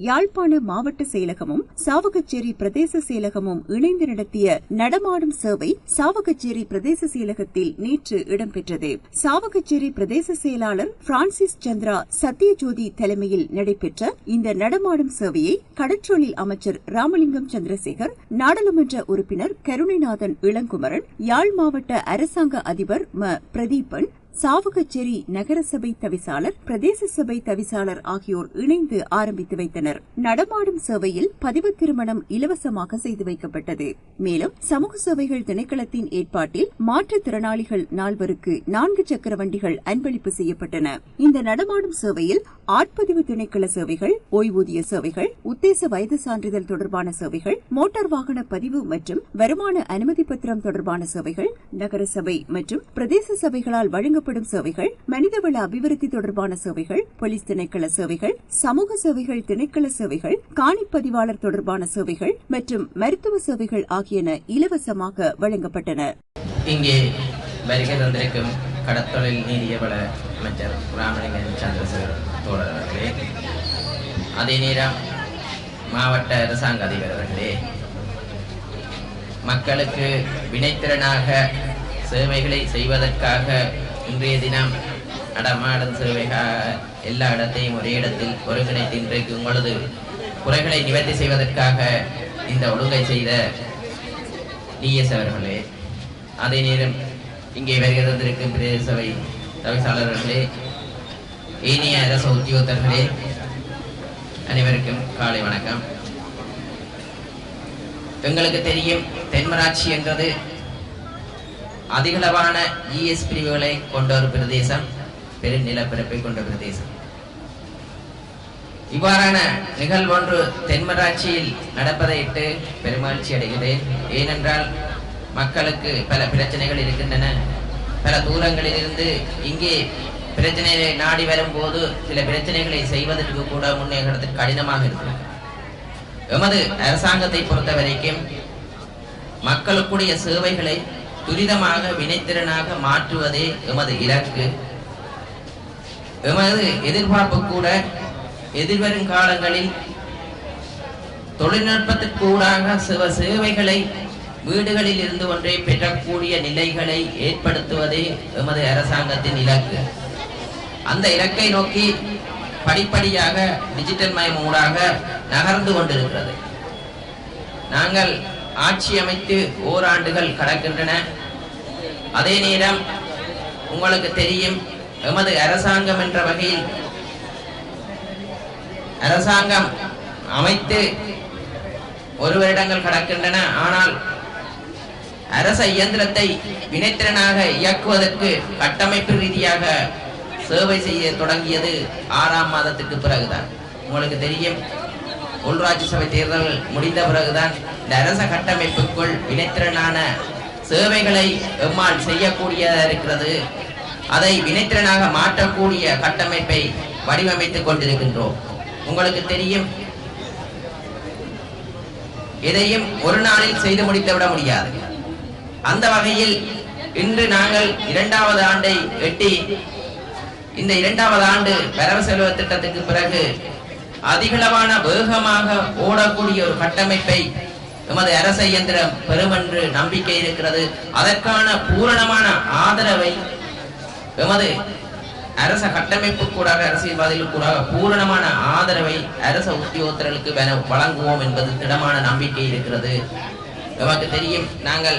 யாழ்ப்பாண மாவட்ட செயலகமும் சாவகச்சேரி பிரதேச செயலகமும் இணைந்து நடத்திய நடமாடும் சேவை சாவகச்சேரி பிரதேச செயலகத்தில் நேற்று இடம்பெற்றது. சாவகச்சேரி பிரதேச செயலாளர் பிரான்சிஸ் சந்திரா சத்யஜோதி தலைமையில் நடைபெற்ற இந்த நடமாடும் சேவையை கடற்றொழில் அமைச்சர் ராமலிங்கம் சந்திரசேகர் நாடாளுமன்ற உறுப்பினர் கருணைநாதன் இளங்குமரன் யாழ் மாவட்ட அரசாங்க அதிபர் ம. பிரதீபன் சாவகச்சேரி நகரசபை தவிசாளர் பிரதேச சபை தவிசாளர் ஆகியோர் இணைந்து ஆரம்பித்து வைத்தனர். நடமாடும் சேவையில் பதிவு திருமணம் இலவசமாக செய்து வைக்கப்பட்டது. மேலும் சமூக சேவைகள் திணைக்களத்தின் ஏற்பாட்டில் மாற்றுத்திறனாளிகள் நால்வருக்கு நான்கு சக்கர வண்டிகள் அன்பளிப்பு செய்யப்பட்டன. இந்த நடமாடும் சேவையில் ஆட்பதிவு திணைக்கள சேவைகள் ஓய்வூதிய சேவைகள் உத்தேச வயது சான்றிதழ் தொடர்பான சேவைகள் மோட்டார் வாகன பதிவு மற்றும் வருமான அனுமதி பத்திரம் தொடர்பான சேவைகள் நகரசபை மற்றும் பிரதேச சபைகளால் வழங்க வழங்கப்படும் சேவைகள் மனிதவள அபிவிருத்தி தொடர்பான சேவைகள் போலீஸ் திணைக்கள சேவைகள் சமூக சேவைகள் திணைக்கள சேவைகள் காணிப்பதிவாளர் தொடர்பான சேவைகள் மற்றும் மருத்துவ சேவைகள் ஆகியன இலவசமாக வழங்கப்பட்டன. இங்கே வருகை தந்திருக்கும் கடத்தொழில் நீதியவள அமைச்சர் ராமலிங்கன் சந்திரசேகர் தோழர் அவர்களே அதே நேரம் மாவட்ட அரசாங்க அதிபர் அவர்களே மக்களுக்கு வினைத்திறனாக சேவைகளை செய்வதற்காக இன்றைய தினம் நடமாடும் சேவைக்காக எல்லா இடத்தையும் ஒரே இடத்தில் ஒருங்கிணைத்து இன்றைக்கு உங்களது குறைகளை நிவர்த்தி செய்வதற்காக இந்த ஒழுங்கை செய்த டிஎஸ் அவர்களே அதே நேரம் இங்கே வருகை தந்திருக்கும் பிரதேச சபை தவிசாளர்களே ஏனைய அரசு உத்தியோகத்தர்களே அனைவருக்கும் காலை வணக்கம். எங்களுக்கு தெரியும் தென்மராட்சி என்றது அதிகளவான இஎஸ் பிரிவுகளை கொண்ட ஒரு பிரதேசம் பெருநிலப்பரப்பை கொண்ட பிரதேசம். இவ்வாறான நிகழ்வொன்று தென்மராட்சியில் நடப்பதையிட்டு பெருமகிழ்ச்சி அடைகிறேன். ஏனென்றால் மக்களுக்கு பல பிரச்சனைகள் இருக்கின்றன. பல தூரங்களிலிருந்து இங்கே பிரச்சனைகளை நாடி வரும்போது சில பிரச்சனைகளை செய்வதற்கு கூட முன்னேறத்துக்கு கடினமாக இருக்கிறது எமது அரசாங்கத்தை பொறுத்த வரைக்கும் மக்களுக்குடைய சேவைகளை துரிதமாக வினைத்திறனாக மாற்றுவதே எமது இலக்கு. எமது எதிர்பார்ப்பு கூட எதிர்வரும் காலங்களில் தொழில்நுட்பத்திற்கூடாக சில சேவைகளை வீடுகளில் இருந்து ஒன்றே பெறக்கூடிய நிலைகளை ஏற்படுத்துவதே எமது அரசாங்கத்தின் இலக்கு. அந்த இலக்கை நோக்கி படிப்படியாக டிஜிட்டல் மயம் ஊடாக நகர்ந்து கொண்டிருக்கிறது. நாங்கள் ஆட்சி அமைத்து ஓராண்டுகள் கடக்கின்றன. அதே நேரம் உங்களுக்கு தெரியும் எமது அரசாங்கம் என்ற வகையில் அரசாங்கம் அமைத்து ஒரு வருடங்கள் கடக்கின்றன. ஆனால் அரச இயந்திரத்தை வினைத்திறனாக இயக்குவதற்கு கட்டமைப்பு ரீதியாக சேவை செய்ய தொடங்கியது ஆறாம் மாதத்துக்கு பிறகுதான். உங்களுக்கு தெரியும் உள்ராட்சி சபை தேர்தல்கள் முடிந்த பிறகுதான் இந்த அரச கட்டமைப்புக்குள் வினைத்திறனான சேவைகளை எம்மால் செய்யக்கூடியதாக இருக்கிறது. அதை வினைத்திறனாக மாற்றக்கூடிய கட்டமைப்பை வடிவமைத்துக் கொண்டிருக்கின்றோம். உங்களுக்கு தெரியும். எதையும் ஒரு நாளில் செய்து முடித்து விட முடியாது. அந்த வகையில் இன்று நாங்கள் இரண்டாவது ஆண்டை எட்டி இந்த இரண்டாவது ஆண்டு வரவு செலவு திட்டத்துக்கு பிறகு அதிகளவான வேகமாக ஓடக்கூடிய ஒரு கட்டமைப்பை எமது அரச இயந்திரம் பெறும் என்று நம்பிக்கை இருக்கிறது. அதற்கான பூரணமான ஆதரவை எமது அரச கட்டமைப்பு கூட அரசியல்வாதிகள் கூட பூரணமான ஆதரவை அரச உத்தியோகத்தர்களுக்கு வழங்குவோம் என்பது திடமான நம்பிக்கை இருக்கிறது. நமக்கு தெரியும் நாங்கள்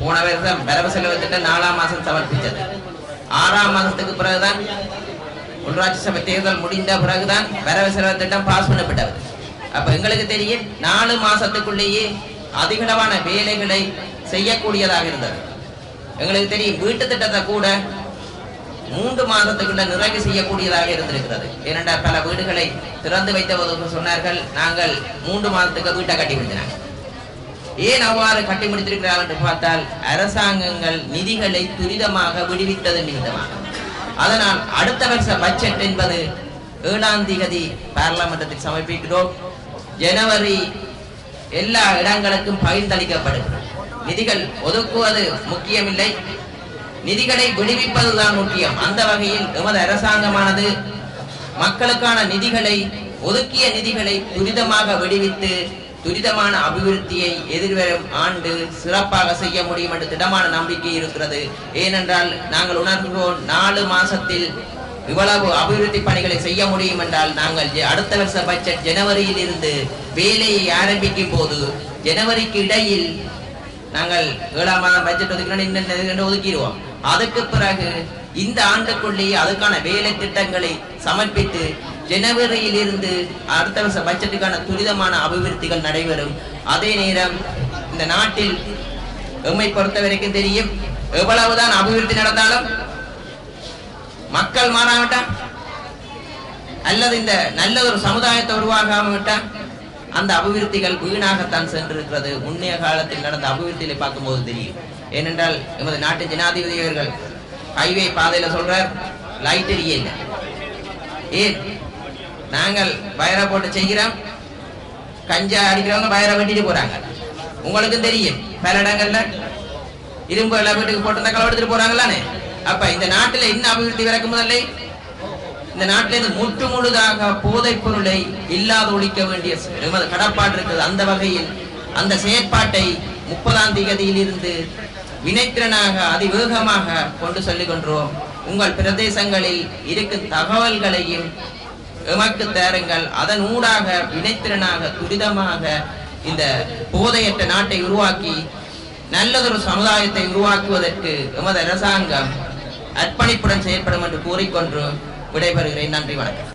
போன வருஷம் வரவு செலவு திட்டம் நாலாம் மாசம் சமர்ப்பித்தது. ஆறாம் மாதத்துக்கு பிறகுதான் உள்ளாட்சி சபை தேர்தல் முடிந்த பிறகுதான் வரவு செலவு திட்டம் பாஸ் பண்ணப்பட்டது. அப்ப எங்களுக்கு தெரியும் நாலு மாசத்துக்குள்ளேயே அதிகளவான வேலைகளை செய்யக்கூடியதாக இருந்தது. எங்களுக்கு தெரியும் வீட்டு திட்டத்தை கூட மூன்று மாதத்துக்குள்ள நிறைவு செய்யக்கூடியதாக இருந்திருக்கிறது. ஏனென்றால் பல வீடுகளை திறந்து வைத்த போது சொன்னார்கள் நாங்கள் மூன்று மாதத்துக்கு வீட்டை கட்டி முடிச்சினாங்க ஏன் அவ்வாறு கட்டி முடித்திருக்கிறார்கள் என்று பார்த்தால் அரசாங்கங்கள் நிதிகளை துரிதமாக விடுவித்தது நிமித்தமாக. அதனால் அடுத்த வருஷ பட்ஜெட் என்பது ஏழாம் திகதி பாராளுமன்றத்தில் சமர்ப்பிக்கிறோம். ஜனவரி எல்லா இடங்களுக்கும் பகிர்ந்தளிக்கப்படும். நிதிகள் ஒதுக்குவது முக்கியமில்லை. நிதிகளை விடுவிப்பதுதான் முக்கியம். அந்த வகையில் எமது அரசாங்கமானது மக்களுக்கான நிதிகளை ஒதுக்கிய நிதிகளை துரிதமாக விடுவித்து துரிதமான அபிவிருத்தியை எதிர்வரும் ஆண்டு சிறப்பாக செய்ய முடியும் என்று திடமான நம்பிக்கை இருக்கிறது. ஏனென்றால் நாங்கள் உணர்கிறோம் நாலு மாசத்தில் இவ்வளவு அபிவிருத்தி பணிகளை செய்ய முடியும் என்றால் நாங்கள் அடுத்த வருஷ பட்ஜெட் ஜனவரியில் இருந்து வேலையை ஆரம்பிக்கும் போது ஜனவரிக்கு இடையில் நாங்கள் ஏழாம் மாதம் பட்ஜெட் ஒதுக்கிறோம் ஒதுக்கிடுவோம். அதுக்கு பிறகு இந்த ஆண்டுக்குள்ளேயே அதுக்கான வேலை திட்டங்களை சமர்ப்பித்து ஜனவரியில் இருந்து அடுத்த வருஷ பட்ஜெட்டுக்கான துரிதமான அபிவிருத்திகள் நடைபெறும். அதே நேரம் இந்த நாட்டில் எம்மை பொறுத்த வரைக்கும் தெரியும் எவ்வளவுதான் அபிவிருத்தி நடந்தாலும் மக்கள் மாறாவிட்டா அல்லது இந்த நல்ல ஒரு சமுதாயத்தை உருவாகாம அந்த அபிவிருத்திகள் வீணாகத்தான் சென்றிருக்கிறது. முன்னைய காலத்தில் நடந்த அபிவிருத்திகளை பார்க்கும்போது தெரியும். ஏனென்றால் எமது நாட்டு ஜனாதிபதி அவர்கள் ஹைவே பாதையில சொல்றார் லைட் எரிய இல்லை. ஏன்? நாங்கள் வயரை போட்டு செய்கிறோம். கஞ்சா அடிக்கிறவங்க வயரை வெட்டிட்டு போறாங்க. உங்களுக்கும் தெரியும் பல இடங்கள்ல இரும்பு எல்லாம் வீட்டுக்கு போட்டு களவு எடுத்துட்டு போறாங்களானே அப்ப இந்த நாட்டுல என்ன அபிவிருத்தி விறக்கும் முதல்ல இந்த நாட்டில இருந்து முற்று முழுதாக போதைப் பொருளை இல்லாத ஒழிக்க வேண்டிய கடப்பாடு இருக்குது. அந்த வகையில் அந்த செயற்பாட்டை முப்பதாம் தேதியில் இருந்து வினைத்திறனாக அதிவேகமாக கொண்டு சொல்லிக் கொண்டோம் உங்கள் பிரதேசங்களில் இருக்கும் தகவல்களையும் எமக்கு தேருங்கள். அதன் ஊடாக வினைத்திறனாக துரிதமாக இந்த போதையற்ற நாட்டை உருவாக்கி நல்லதொரு சமுதாயத்தை உருவாக்குவதற்கு எமது அரசாங்கம் அர்ப்பணிப்புடன் செயல்படும் என்று கூறிக்கொண்டு விடைபெறுகிறேன். நன்றி வணக்கம்.